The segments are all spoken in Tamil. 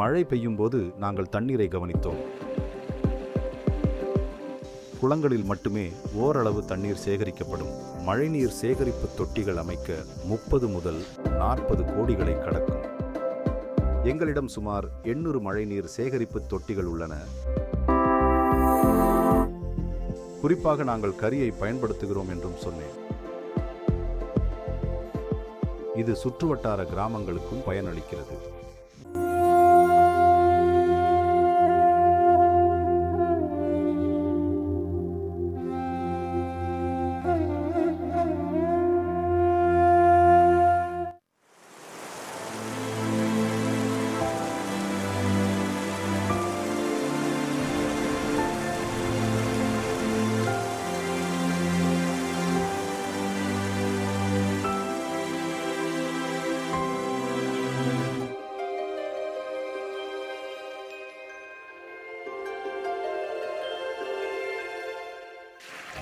மழை பெய்யும் போது நாங்கள் தண்ணீரை கவனித்தோம். குளங்களில் மட்டுமே ஓரளவு தண்ணீர் சேகரிக்கப்படும். மழைநீர் சேகரிப்பு தொட்டிகள் அமைக்க முப்பது முதல் நாற்பது கோடிகளை கடக்கும். எங்களிடம் சுமார் எண்ணூறு மழைநீர் சேகரிப்பு தொட்டிகள் உள்ளன. குறிப்பாக நாங்கள் கரியை பயன்படுத்துகிறோம் என்றும் சொன்னேன். இது சுற்றுவட்டார கிராமங்களுக்கும் பயனளிக்கிறது.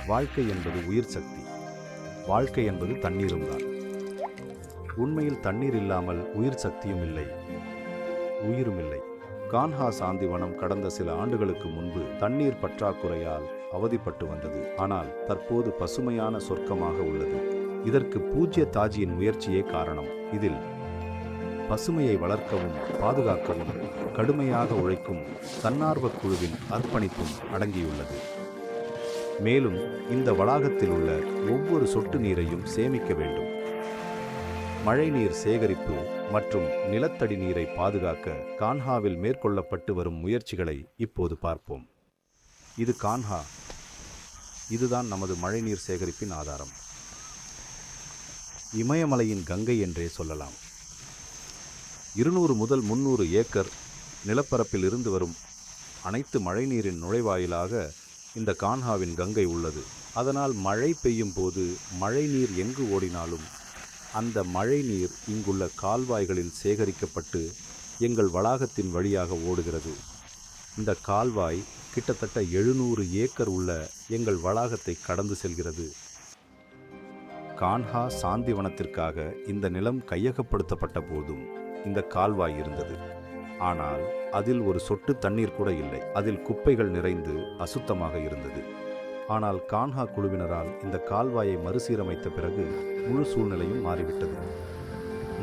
வாழ்க்கை என்பது உயிர் சக்தி. வாழ்க்கை என்பது தண்ணீரும் தான். உண்மையில் தண்ணீர் இல்லாமல் உயிர் சக்தியும் இல்லை. உயிரும் இல்லை. கான்ஹா சாந்திவனம் கடந்த சில ஆண்டுகளுக்கு முன்பு தண்ணீர் பற்றாக்குறையால் அவதிப்பட்டு வந்தது. ஆனால் தற்போது பசுமையான சொர்க்கமாக உள்ளது. இதற்கு பூஜ்ய தாஜியின் முயற்சியே காரணம். இதில் பசுமையை வளர்க்கவும் பாதுகாக்கவும் கடுமையாக உழைக்கும் தன்னார்வக் குழுவின் அர்ப்பணிப்பும் அடங்கியுள்ளது. மேலும் இந்த வளாகத்தில் உள்ள ஒவ்வொரு சொட்டு நீரையும் சேமிக்க வேண்டும். மழைநீர் சேகரிப்பு மற்றும் நிலத்தடி நீரை பாதுகாக்க கான்ஹாவில் மேற்கொள்ளப்பட்டு வரும் முயற்சிகளை இப்போது பார்ப்போம். இது கான்ஹா. இதுதான் நமது மழைநீர் சேகரிப்பின் ஆதாரம். இமயமலையின் கங்கை என்றே சொல்லலாம். இருநூறு முதல் முன்னூறு ஏக்கர் நிலப்பரப்பில் இருந்து வரும் அனைத்து மழைநீரின் நுழைவாயிலாக இந்த கான்ஹாவின் கங்கை உள்ளது. அதனால் மழை பெய்யும் போது மழைநீர் எங்கு ஓடினாலும் அந்த மழைநீர் இங்குள்ள கால்வாய்களில் சேகரிக்கப்பட்டு எங்கள் வளாகத்தின் வழியாக ஓடுகிறது. இந்த கால்வாய் கிட்டத்தட்ட எழுநூறு ஏக்கர் உள்ள எங்கள் வளாகத்தை கடந்து செல்கிறது. கான்ஹா சாந்திவனத்திற்காக இந்த நிலம் கையகப்படுத்தப்பட்ட போதும் இந்த கால்வாய் இருந்தது. ஆனால் அதில் ஒரு சொட்டு தண்ணீர் கூட இல்லை. அதில் குப்பைகள் நிறைந்து அசுத்தமாக இருந்தது. ஆனால் கான்ஹா குழுவினரால் இந்த கால்வாயை மறுசீரமைத்த பிறகு முழு சூழ்நிலையும் மாறிவிட்டது.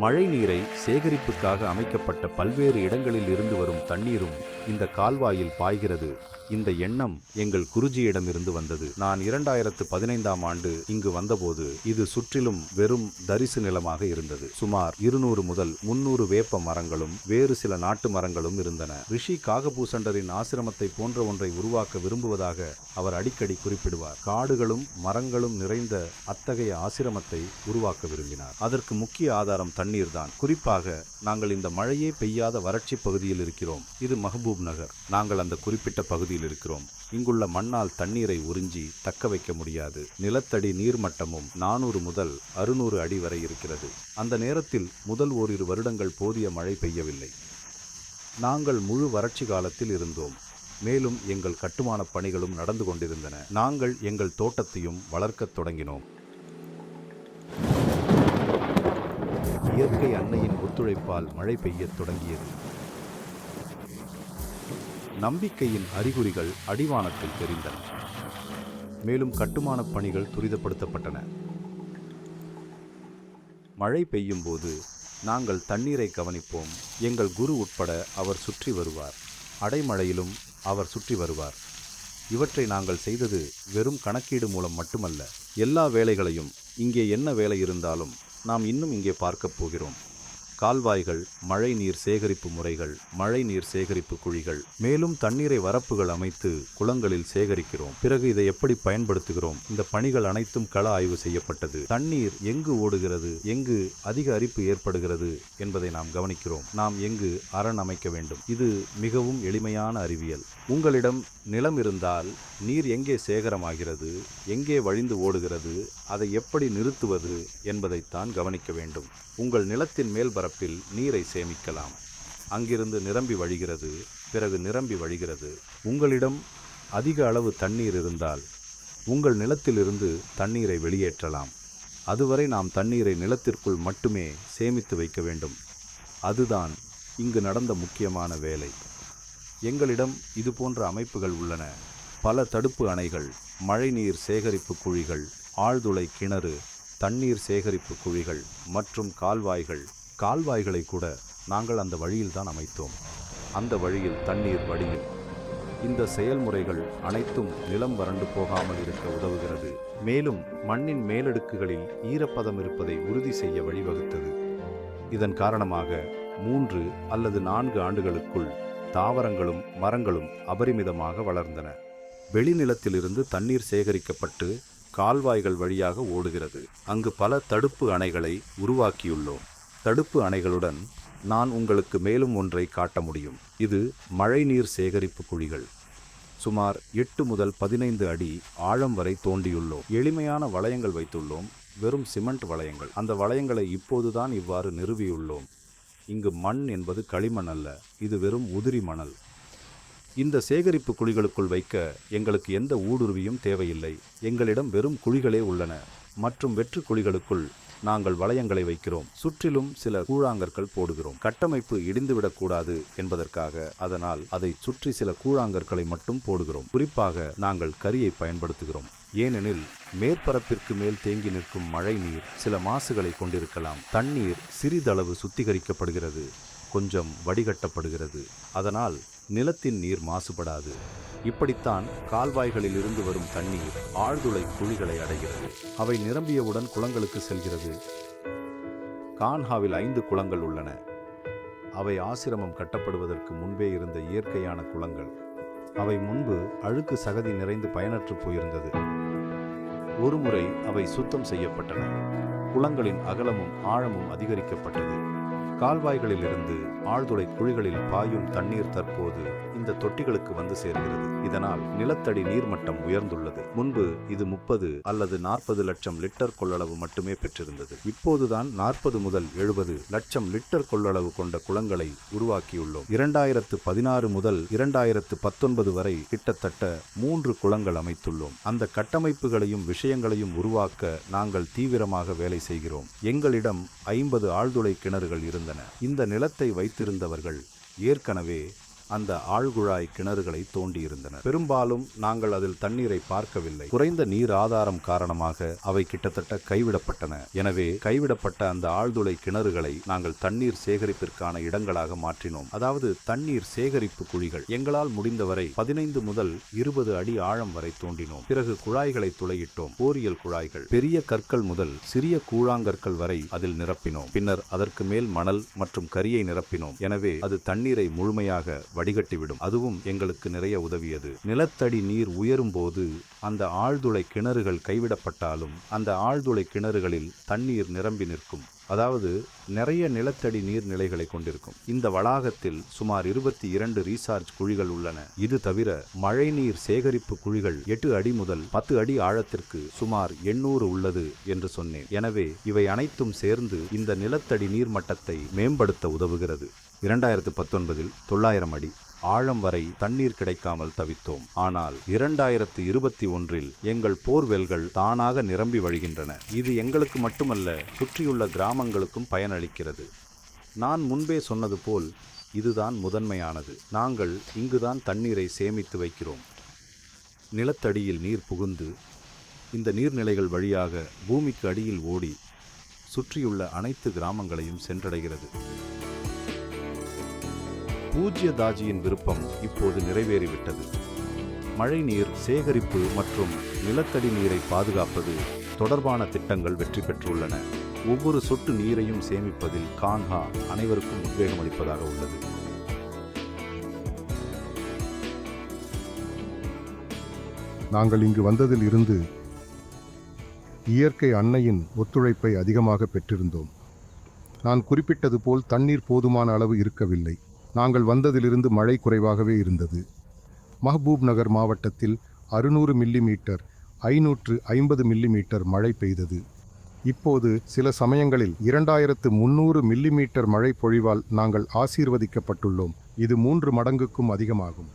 மழை நீரை சேகரிப்புக்காக அமைக்கப்பட்ட பல்வேறு இடங்களில் இருந்து வரும் தண்ணீரும் இந்த கால்வாயில் பாய்கிறது. இந்த எண்ணம் எங்கள் குருஜியிடமிருந்து வந்தது. நான் இரண்டாயிரத்து பதினைந்தாம் ஆண்டு இங்கு வந்தபோது இது சுற்றிலும் வெறும் தரிசு நிலமாக இருந்தது. சுமார் இருநூறு முதல் முன்னூறு வேப்ப மரங்களும் வேறு சில நாட்டு மரங்களும் இருந்தன. ரிஷி காகபூசண்டரின் ஆசிரமத்தை போன்ற ஒன்றை உருவாக்க விரும்புவதாக அவர் அடிக்கடி குறிப்பிடுவார். காடுகளும் மரங்களும் நிறைந்த அத்தகைய ஆசிரமத்தை உருவாக்க விரும்பினார். அதற்கு முக்கிய ஆதாரம் தண்ணீர் தான் குறிப்பாக நாங்கள் இந்த மழையே பெய்யாத வறட்சி பகுதியில் இருக்கிறோம். இது மஹபூப் நகர். நாங்கள் அந்த குறிப்பிட்ட பகுதியில் இருக்கிறோம். இங்குள்ள மண்ணால் தண்ணீரை உறிஞ்சி தக்க வைக்க முடியாது. நிலத்தடி நீர்மட்டமும் நானூறு முதல் அறுநூறு அடி வரை இருக்கிறது. அந்த நேரத்தில் முதல் ஓரிரு வருடங்கள் போதிய மழை பெய்யவில்லை. நாங்கள் முழு வறட்சி காலத்தில் இருந்தோம். மேலும் எங்கள் கட்டுமானப் பணிகளும் நடந்து கொண்டிருந்தன. நாங்கள் எங்கள் தோட்டத்தையும் வளர்க்கத் தொடங்கினோம். இயற்கை அன்னையின் ஒத்துழைப்பால் மழை பெய்யத் தொடங்கியது. நம்பிக்கையின் அறிகுறிகள் அடிவானத்தில் தெரிந்தன. மேலும் கட்டுமானப் பணிகள் துரிதப்படுத்தப்பட்டன. மழை பெய்யும் போது நாங்கள் தண்ணீரை கவனிப்போம். எங்கள் குரு உட்பட அவர் சுற்றி வருவார். அடைமழையிலும் அவர் சுற்றி வருவார். இவற்றை நாங்கள் செய்தது வெறும் கணக்கீடு மூலம் மட்டுமல்ல எல்லா வேலைகளையும் இங்கே என்ன வேலை இருந்தாலும் நாம் இன்னும் இங்கே பார்க்கப் போகிறோம். கால்வாய்கள் மழைநீர் சேகரிப்பு முறைகள் மழைநீர் சேகரிப்பு குழிகள் மேலும் தண்ணீரை வரப்புகள் அமைத்து குளங்களில் சேகரிக்கிறோம். பிறகு இதை எப்படி பயன்படுத்துகிறோம்? இந்த பணிகள் அனைத்தும் கள ஆய்வு செய்யப்பட்டது. தண்ணீர் எங்கு ஓடுகிறது? எங்கு அதிக அரிப்பு ஏற்படுகிறது என்பதை நாம் கவனிக்கிறோம். நாம் எங்கு அரண் அமைக்க வேண்டும்? இது மிகவும் எளிமையான அறிவியல். உங்களிடம் நிலம் இருந்தால் நீர் எங்கே சேகரமாகிறது? எங்கே வழிந்து ஓடுகிறது? அதை எப்படி நிறுத்துவது என்பதைத்தான் கவனிக்க வேண்டும். உங்கள் நிலத்தின் மேற்பரப்பில் நீரை சேமிக்கலாம். அங்கிருந்து நிரம்பி வழிகிறது பிறகு நிரம்பி வழிகிறது. உங்களிடம் அதிக அளவு தண்ணீர் இருந்தால் உங்கள் நிலத்திலிருந்து தண்ணீரை வெளியேற்றலாம். அதுவரை நாம் தண்ணீரை நிலத்திற்குள் மட்டுமே சேமித்து வைக்க வேண்டும். அதுதான் இங்கு நடந்த முக்கியமான வேலை. எங்களிடம் இது போன்ற அமைப்புகள் உள்ளன. பல தடுப்பு அணைகள் மழைநீர் சேகரிப்பு குழிகள் ஆழ்துளை கிணறு தண்ணீர் சேகரிப்பு குழிகள் மற்றும் கால்வாய்கள் கால்வாய்களை கூட நாங்கள் அந்த வழியில்தான் அமைத்தோம். அந்த வழியில் தண்ணீர் வடியும் இந்த செயல்முறைகள் அனைத்தும் நிலம் வறண்டு போகாமல் இருக்க உதவுகிறது. மேலும் மண்ணின் மேலடுக்குகளில் ஈரப்பதம் இருப்பதை உறுதி செய்ய வழிவகுத்தது. இதன் காரணமாக மூன்று அல்லது நான்கு ஆண்டுகளுக்குள் தாவரங்களும் மரங்களும் அபரிமிதமாக வளர்ந்தன. வெளிநிலத்திலிருந்து தண்ணீர் சேகரிக்கப்பட்டு கால்வாய்கள் வழியாக ஓடுகிறது. அங்கு பல தடுப்பு அணைகளை உருவாக்கியுள்ளோம். தடுப்பு அணைகளுடன் நான் உங்களுக்கு மேலும் ஒன்றை காட்ட முடியும். இது மழைநீர் சேகரிப்பு குழிகள். சுமார் எட்டு முதல் பதினைந்து அடி ஆழம் வரை தோண்டியுள்ளோம். எளிமையான வளையங்கள் வைத்துள்ளோம். வெறும் சிமெண்ட் வளையங்கள். அந்த வளையங்களை இப்போதுதான் இவ்வாறு நிறுவியுள்ளோம். இங்கு மண் என்பது களிமண் அல்ல. இது வெறும் உதிரி மணல். இந்த சேகரிப்பு குழிகளுக்குள் வைக்க எங்களுக்கு எந்த ஊடுருவியும் தேவையில்லை. எங்களிடம் வெறும் குழிகளே உள்ளன. மற்றும் வெற்று குழிகளுக்குள் நாங்கள் வளையங்களை வைக்கிறோம். சுற்றிலும் சில கூழாங்கற்கள் போடுகிறோம். கட்டமைப்பு இடிந்துவிடக்கூடாது என்பதற்காக அதனால் அதை சுற்றி சில கூழாங்கற்களை மட்டும் போடுகிறோம். குறிப்பாக நாங்கள் கரியை பயன்படுத்துகிறோம். ஏனெனில் மேற்பரப்பிற்கு மேல் தேங்கி நிற்கும் மழை நீர் சில மாசுகளை கொண்டிருக்கலாம். தண்ணீர் சிறிதளவு சுத்திகரிக்கப்படுகிறது. கொஞ்சம் வடிகட்டப்படுகிறது. அதனால் நிலத்தின் நீர் மாசுபடாது. இப்படித்தான் கால்வாய்களில் இருந்து வரும் தண்ணீர் ஆழ்துளை குழிகளை அடைகிறது. அவை நிரம்பியவுடன் குளங்களுக்கு செல்கிறது. கான்ஹாவில் ஐந்து குளங்கள் உள்ளன. அவை ஆசிரமம் கட்டப்படுவதற்கு முன்பே இருந்த இயற்கையான குளங்கள். அவை முன்பு அழுக்கு சகதி நிறைந்து பயனற்று போயிருந்தது. ஒருமுறை அவை சுத்தம் செய்யப்பட்டன. குளங்களின் அகலமும் ஆழமும் அதிகரிக்கப்பட்டது. கால்வாய்களிலிருந்து ஆழ்துளை குழிகளில் பாயும் தண்ணீர் தற்போது இந்த தொட்டிகளுக்கு வந்து சேர்கிறது. இதனால் நிலத்தடி நீர்மட்டம் உயர்ந்துள்ளது. முன்பு இது முப்பது அல்லது நாற்பது லட்சம் லிட்டர் கொள்ளளவு மட்டுமே பெற்றிருந்தது. இப்போதுதான் நாற்பது முதல் எழுபது லட்சம் லிட்டர் கொள்ளளவு கொண்ட குளங்களை உருவாக்கியுள்ளோம். இரண்டாயிரத்து பதினாறு முதல் இரண்டாயிரத்து பத்தொன்பது வரை கிட்டத்தட்ட மூன்று குளங்கள் அமைத்துள்ளோம். அந்த கட்டமைப்புகளையும் விஷயங்களையும் உருவாக்க நாங்கள் தீவிரமாக வேலை செய்கிறோம். எங்களிடம் ஐம்பது ஆழ்துளை கிணறுகள் இருந்தன. இந்த நிலத்தை வைத்திருந்தவர்கள் ஏற்கனவே அந்த ஆழ்குழாய் கிணறுகளை தோண்டியிருந்தனர். பெரும்பாலும் நாங்கள் அதில் தண்ணீரை பார்க்கவில்லை. குறைந்த நீர் ஆதாரம் காரணமாக அவை கிட்டத்தட்ட கைவிடப்பட்டன. எனவே கைவிடப்பட்ட அந்த ஆழ்துளை கிணறுகளை நாங்கள் தண்ணீர் சேகரிப்பிற்கான இடங்களாக மாற்றினோம். அதாவது தண்ணீர் சேகரிப்பு குழிகள். எங்களால் முடிந்தவரை பதினைந்து முதல் இருபது அடி ஆழம் வரை தோண்டினோம். பிறகு குழாய்களை துளையிட்டோம். போரியல் குழாய்கள். பெரிய கற்கள் முதல் சிறிய கூழாங்கற்கள் வரை அதில் நிரப்பினோம். பின்னர் அதற்கு மேல் மணல் மற்றும் கரியை நிரப்பினோம். எனவே அது தண்ணீரை முழுமையாக வடிகட்டிவிடும். அதுவும் எங்களுக்கு நிறைய உதவியது. நிலத்தடி நீர் உயரும் போது அந்த ஆழ்துளை கிணறுகள் கைவிடப்பட்டாலும் அந்த ஆழ்துளை கிணறுகளில் தண்ணீர் நிரம்பி நிற்கும். அதாவது நிறைய நிலத்தடி நீர்நிலைகளை கொண்டிருக்கும். இந்த வளாகத்தில் சுமார் இருபத்தி இரண்டு ரீசார்ஜ் குழிகள் உள்ளன. இது தவிர மழைநீர் சேகரிப்பு குழிகள் எட்டு அடி முதல் பத்து அடி ஆழத்திற்கு சுமார் எண்ணூறு உள்ளது என்று சொன்னேன். எனவே இவை அனைத்தும் சேர்ந்து இந்த நிலத்தடி நீர் மட்டத்தை மேம்படுத்த உதவுகிறது. இரண்டாயிரத்து பத்தொன்பதில் தொள்ளாயிரம் அடி ஆழம் வரை தண்ணீர் கிடைக்காமல் தவித்தோம். ஆனால் இரண்டாயிரத்து இருபத்தி ஒன்றில் எங்கள் போர்வெல்கள் தானாக நிரம்பி வழிகின்றன. இது எங்களுக்கு மட்டுமல்ல சுற்றியுள்ள கிராமங்களுக்கும் பயனளிக்கிறது. நான் முன்பே சொன்னது போல் இதுதான் முதன்மையானது. நாங்கள் இங்குதான் தண்ணீரை சேமித்து வைக்கிறோம். நிலத்தடியில் நீர் புகுந்து இந்த நீர்நிலைகள் வழியாக பூமிக்கு அடியில் ஓடி சுற்றியுள்ள அனைத்து கிராமங்களையும் சென்றடைகிறது. பூஜ்ய தாஜியின் விருப்பம் இப்போது நிறைவேறிவிட்டது. மழைநீர் சேகரிப்பு மற்றும் நிலத்தடி நீரை பாதுகாப்பது தொடர்பான திட்டங்கள் வெற்றி பெற்றுள்ளன. ஒவ்வொரு சொட்டு நீரையும் சேமிப்பதில் கான்ஹா அனைவருக்கும் உத்வேகம் அளிப்பதாக உள்ளது. நாங்கள் இங்கு வந்ததில் இருந்து இயற்கை அன்னையின் ஒத்துழைப்பை அதிகமாக பெற்றிருந்தோம். நான் குறிப்பிட்டது போல் தண்ணீர் போதுமான அளவு இருக்கவில்லை. நாங்கள் வந்ததிலிருந்து மழை குறைவாகவே இருந்தது. மஹ்பூப் நகர் மாவட்டத்தில் அறுநூறு மில்லிமீட்டர் ஐநூற்று ஐம்பது மில்லிமீட்டர் மழை பெய்தது. இப்போது சில சமயங்களில் இரண்டாயிரத்து முன்னூறு மில்லிமீட்டர் மழை பொழிவால் நாங்கள் ஆசீர்வதிக்கப்பட்டுள்ளோம். இது மூன்று மடங்குக்கும் அதிகமாகும்.